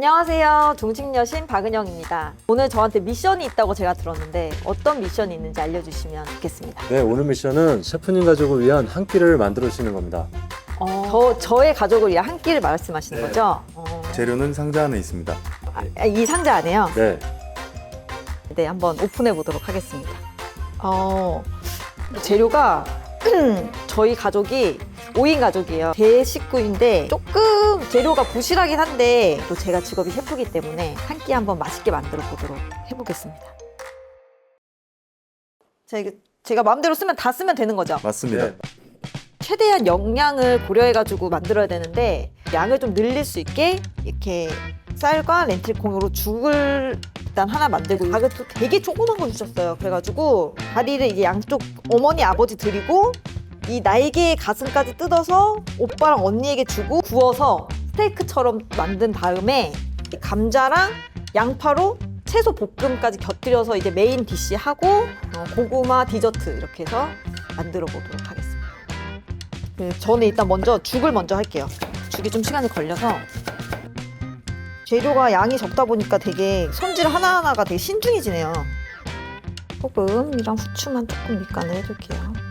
안녕하세요. 종직여신 박은영입니다. 오늘 저한테 미션이 있다고 제가 들었는데 어떤 미션이 있는지 알려주시면 좋겠습니다. 네, 오늘 미션은 셰프님 가족을 위한 한 끼를 만들어 주시는 겁니다. 저, 저의 가족을 위한 한 끼를 말씀하시는 네. 거죠? 어, 재료는 상자 안에 있습니다. 아, 이 상자 안에요? 네, 네, 한번 오픈해 보도록 하겠습니다. 어, 재료가 저희 가족이 5인 가족이에요. 대식구인데 조금 재료가 부실하긴 한데 또 제가 직업이 셰프기 때문에 한 끼 한번 맛있게 만들어 보도록 해보겠습니다. 자, 제가 마음대로 쓰면 다 쓰면 되는 거죠? 맞습니다. 네. 최대한 영양을 고려해가지고 만들어야 되는데 양을 좀 늘릴 수 있게 이렇게 쌀과 렌틸 콩으로 죽을 일단 하나 만들고 닭을 또 되게 조그만 거 주셨어요. 그래가지고 다리를 이제 양쪽 어머니 아버지 드리고 이 날개 가슴까지 뜯어서 오빠랑 언니에게 주고 구워서 스테이크처럼 만든 다음에 이 감자랑 양파로 채소 볶음까지 곁들여서 이제 메인 디시 하고 어, 고구마 디저트 이렇게 해서 만들어 보도록 하겠습니다. 네, 저는 일단 먼저 죽을 먼저 할게요. 죽이 좀 시간이 걸려서 재료가 양이 적다 보니까 되게 손질 하나하나가 되게 신중해지네요. 소금이랑 후추만 조금 밑간을 해줄게요.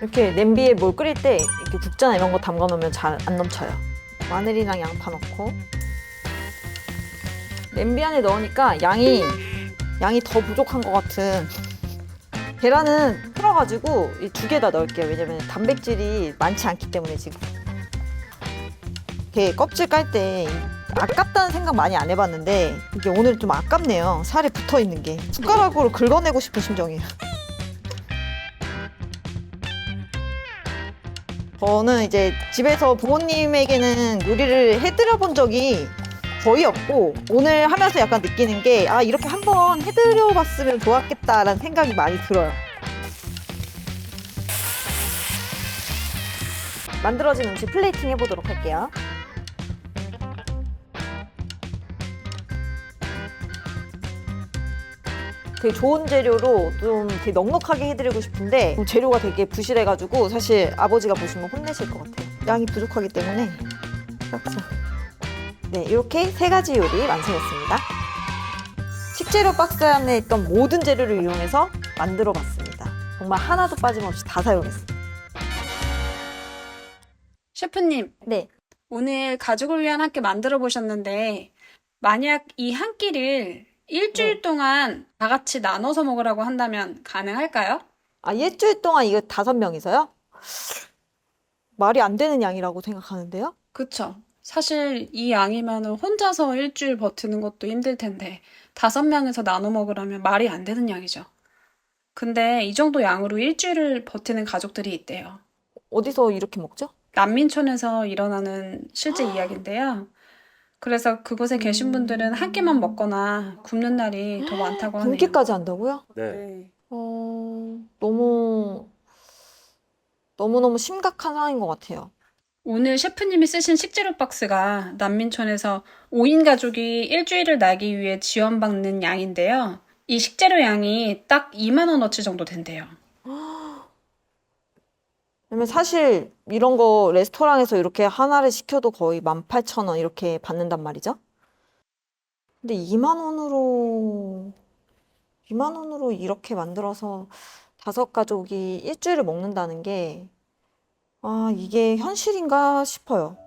이렇게 냄비에 뭘 끓일 때 이렇게 국자나 이런 거 담가 놓으면 잘 안 넘쳐요. 마늘이랑 양파 넣고 냄비 안에 넣으니까 양이 양이 더 부족한 것 같은 계란은 풀어가지고 이두개 다 넣을게요. 왜냐면 단백질이 많지 않기 때문에 지금. 이렇게 껍질 깔 때 아깝다는 생각 많이 안 해봤는데 이게 오늘 좀 아깝네요. 살이 붙어 있는 게 숟가락으로 긁어내고 싶은 심정이에요. 저는 이제 집에서 부모님에게는 요리를 해드려 본 적이 거의 없고 오늘 하면서 약간 느끼는 게 아 이렇게 한번 해드려 봤으면 좋았겠다라는 생각이 많이 들어요. 만들어진 음식 플레이팅 해보도록 할게요. 되게 좋은 재료로 좀 되게 넉넉하게 해드리고 싶은데 재료가 되게 부실해가지고 사실 아버지가 보시면 혼내실 것 같아요. 양이 부족하기 때문에 싹싹. 네, 이렇게 세 가지 요리 완성했습니다. 식재료 박스 안에 있던 모든 재료를 이용해서 만들어 봤습니다. 정말 하나도 빠짐없이 다 사용했습니다. 셰프님, 네. 오늘 가족을 위한 한 끼 만들어 보셨는데, 만약 이 한 끼를 일주일 네. 동안 다 같이 나눠서 먹으라고 한다면 가능할까요? 아, 일주일 동안 이거 다섯 명이서요? 말이 안 되는 양이라고 생각하는데요? 그쵸. 사실 이 양이면 혼자서 일주일 버티는 것도 힘들 텐데, 다섯 명에서 나눠 먹으라면 말이 안 되는 양이죠. 근데 이 정도 양으로 일주일을 버티는 가족들이 있대요. 어디서 이렇게 먹죠? 난민촌에서 일어나는 실제 이야기인데요. 그래서 그곳에 계신 분들은 한 끼만 먹거나 굶는 날이 더 많다고 하네요. 굶기까지 한다고요? 네. 네. 어, 너무, 너무너무 심각한 상황인 것 같아요. 오늘 셰프님이 쓰신 식재료 박스가 난민촌에서 5인 가족이 일주일을 나기 위해 지원받는 양인데요. 이 식재료 양이 딱 2만 원어치 정도 된대요. 왜냐면 사실 이런 거 레스토랑에서 이렇게 하나를 시켜도 거의 18,000원 이렇게 받는단 말이죠. 근데 2만 원으로, 2만 원으로 이렇게 만들어서 다섯 가족이 일주일을 먹는다는 게, 아, 이게 현실인가 싶어요.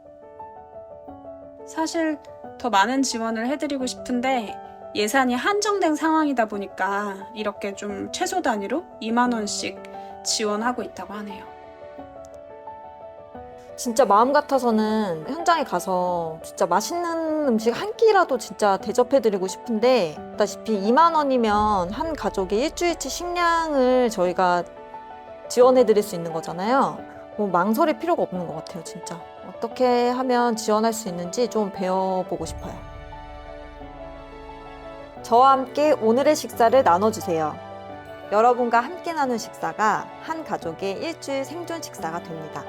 사실 더 많은 지원을 해드리고 싶은데 예산이 한정된 상황이다 보니까 이렇게 좀 최소 단위로 2만 원씩 지원하고 있다고 하네요. 진짜 마음 같아서는 현장에 가서 진짜 맛있는 음식 한 끼라도 진짜 대접해드리고 싶은데, 다시피 2만 원이면 한 가족의 일주일치 식량을 저희가 지원해드릴 수 있는 거잖아요. 뭐 망설일 필요가 없는 것 같아요, 진짜. 어떻게 하면 지원할 수 있는지 좀 배워보고 싶어요. 저와 함께 오늘의 식사를 나눠주세요. 여러분과 함께 나눈 식사가 한 가족의 일주일 생존 식사가 됩니다.